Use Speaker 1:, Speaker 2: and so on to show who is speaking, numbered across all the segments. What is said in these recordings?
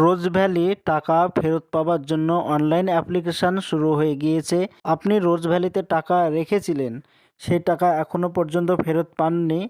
Speaker 1: রোজ valley টাকা ফেরত পাওয়ার জন্য অনলাইন অ্যাপ্লিকেশান শুরু হয়ে গিয়েছে। আপনি রোজ ভ্যালিতে টাকা রেখেছিলেন সেই টাকা এখনও পর্যন্ত ফেরত পাননি।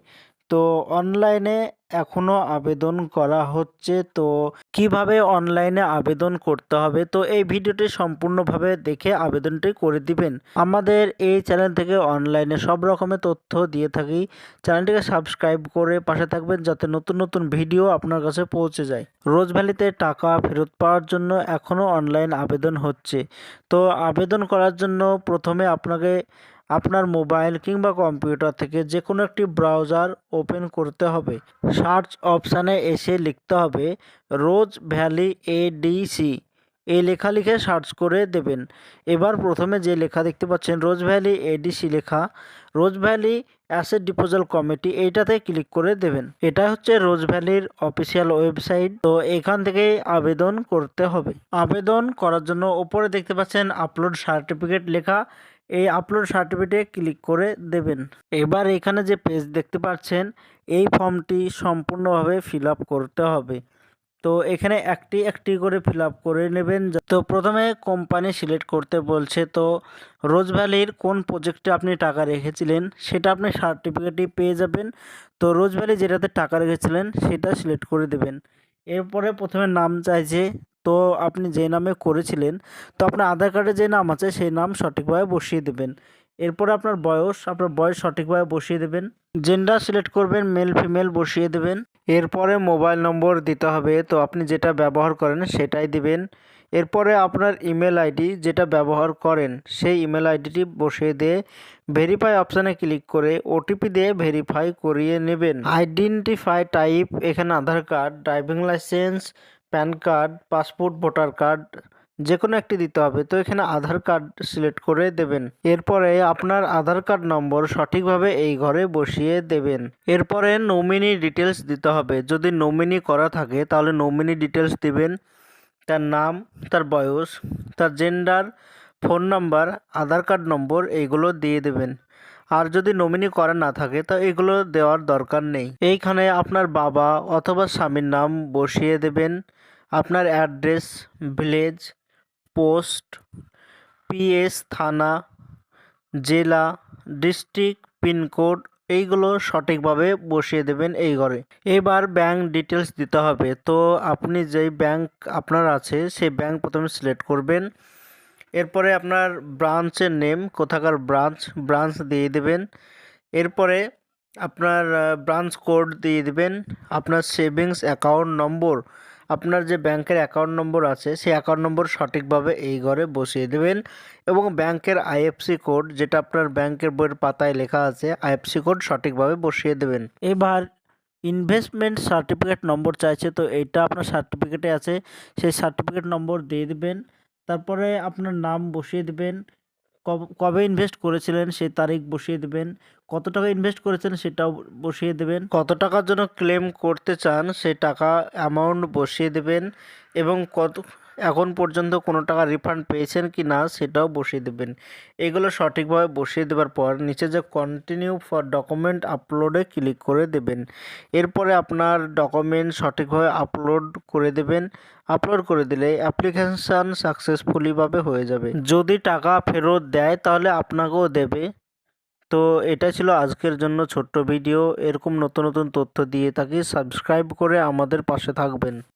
Speaker 1: তো অনলাইনে এখনও আবেদন করা হচ্ছে। তো কীভাবে অনলাইনে আবেদন করতে হবে? তো এই ভিডিওটি সম্পূর্ণভাবে দেখে আবেদনটি করে দিবেন। আমাদের এই চ্যানেল থেকে অনলাইনে সব রকমের তথ্য দিয়ে থাকি। চ্যানেলটিকে সাবস্ক্রাইব করে পাশে থাকবেন যাতে নতুন নতুন ভিডিও আপনার কাছে পৌঁছে যায়। রোজ ভ্যালিতে টাকা ফেরত পাওয়ার জন্য এখনও অনলাইন আবেদন হচ্ছে। তো আবেদন করার জন্য প্রথমে আপনাকে আপনার মোবাইল কিংবা কম্পিউটার থেকে যে কোনো একটি ব্রাউজার ওপেন করতে হবে। সার্চ অপশানে এসে লিখতে হবে, রোজ ভ্যালি এডিসি। এই লেখা লিখে সার্চ করে দেবেন। এবার প্রথমে যে লেখা দেখতে পাচ্ছেন, রোজ ভ্যালি এডিসি লেখা, Rose Valley asset disposal committee এইটাতে ক্লিক করে দেবেন। এটা হচ্ছে রোজ ভ্যালির অফিসিয়াল ওয়েবসাইট। তো এখান থেকেই আবেদন করতে হবে। আবেদন করার জন্য ওপরে দেখতে পাচ্ছেন, আপলোড সার্টিফিকেট লেখা। এই আপলোড সার্টিফিকেটে ক্লিক করে দেবেন। এবার এখানে যে পেজ দেখতে পাচ্ছেন, এই ফর্মটি সম্পূর্ণভাবে ফিল করতে হবে। তো এখানে একটি একটি করে ফিল করে নেবেন। তো প্রথমে কোম্পানি সিলেক্ট করতে বলছে, তো রোজ ভ্যালির কোন প্রজেক্টে আপনি টাকা রেখেছিলেন, সেটা আপনি সার্টিফিকেটই পেয়ে যাবেন। তো রোজ ভ্যালি যেটাতে টাকা রেখেছিলেন, সেটা সিলেক্ট করে দেবেন। এরপরে প্রথমে নাম চাইছে তো আপনি যে নামে করেছিলেন, তো আপনার আধার কার্ডে যে নাম আছে, সেই নাম সঠিকভাবে বসিয়ে দেবেন। এরপরে আপনার বয়স আপনার বয়স সঠিকভাবে বসিয়ে দেবেন। জেন্ডার সিলেক্ট করবেন মেল ফিমেল বসিয়ে দেবেন। এরপরে মোবাইল নম্বর দিতে হবে, তো আপনি যেটা ব্যবহার করেন সেটাই দিবেন। এরপরে আপনার ইমেল আইডি যেটা ব্যবহার করেন, সেই ইমেল আইডিটি বসিয়ে দিয়ে ভেরিফাই অপশানে ক্লিক করে ওটিপি দিয়ে ভেরিফাই করিয়ে নেবেন। আইডেন্টিফাই টাইপ এখানে Aadhaar card driving licence PAN card, passport, voter card যে কোনো একটি দিতে হবে। তো এখানে আধার কার্ড সিলেক্ট করে দেবেন। এরপরে আপনার আধার কার্ড নম্বর সঠিকভাবে এই ঘরে বসিয়ে দেবেন। এরপরে নমিনি ডিটেলস দিতে হবে। যদি নমিনি করা থাকে, তাহলে নমিনি ডিটেলস দিবেন। তার নাম, তার বয়স, তার gender, phone number, Aadhaar card number এইগুলো দিয়ে দেবেন। আর যদি নমিনি করা না থাকে, তো এগুলো দেওয়ার দরকার নেই। এইখানে আপনার বাবা অথবা স্বামীর নাম বসিয়ে দেবেন। আপনার অ্যাড্রেস, ভিলেজ, পোস্ট, পিএস থানা, জেলা, ডিস্ট্রিক্ট, পিনকোড, এইগুলো সঠিকভাবে বসিয়ে দেবেন এই ঘরে। এবার ব্যাংক ডিটেলস দিতে হবে। তো আপনি যেই ব্যাংক আপনার আছে, সেই ব্যাংক প্রথমে সিলেক্ট করবেন। এরপরে আপনার ব্রাঞ্চের নেম, কোথাকার ব্রাঞ্চ ব্রাঞ্চ দিয়ে দেবেন। এরপরে আপনার ব্রাঞ্চ কোড দিয়ে দেবেন। আপনার সেভিংস অ্যাকাউন্ট নম্বর আপনার যে ব্যাংকের অ্যাকাউন্ট নম্বর আছে, সেই অ্যাকাউন্ট নম্বর সঠিকভাবে এই ঘরে বসিয়ে দেবেন এবং ব্যাংকের আইএফসি কোড যেটা আপনার ব্যাংকের বইয়ের পাতায় লেখা আছে আইএফসি কোড সঠিকভাবে বসিয়ে দেবেন। এবার ইনভেস্টমেন্ট সার্টিফিকেট নম্বর চাইছে, তো এইটা আপনার সার্টিফিকেটে আছে, সেই সার্টিফিকেট নম্বর দিয়ে দেবেন। তারপরে আপনার নাম বসিয়ে দেবেন। কব- ইনভেস্ট করেছিলেন, সেই তারিখ বসিয়ে দেবেন। কত টাকা ইনভেস্ট করেছেন, সেটাও বসিয়ে দেবেন। কত টাকার জন্য ক্লেম করতে চান, সে টাকা অ্যামাউন্ট বসিয়ে দেবেন এবং কত এখন পর্যন্ত কোনো টাকা রিফান্ড পেয়েছেন কি না সেটাও বসিয়ে দেবেন। এগুলো সঠিকভাবে বসিয়ে দেওয়ার পর নিচে যে কন্টিনিউ ফর ডকুমেন্ট আপলোডে ক্লিক করে দেবেন। এরপরে আপনার ডকুমেন্ট সঠিকভাবে আপলোড করে দেবেন। আপলোড করে দিলে অ্যাপ্লিকেশান সাকসেসফুলিভাবে হয়ে যাবে। যদি টাকা ফেরত দেয় তাহলে আপনাকেও দেবে। তো এটা ছিল আজকের জন্য ছোট্ট ভিডিও এরকম নতুন নতুন তথ্য দিয়ে থাকি। সাবস্ক্রাইব করে আমাদের পাশে থাকবেন।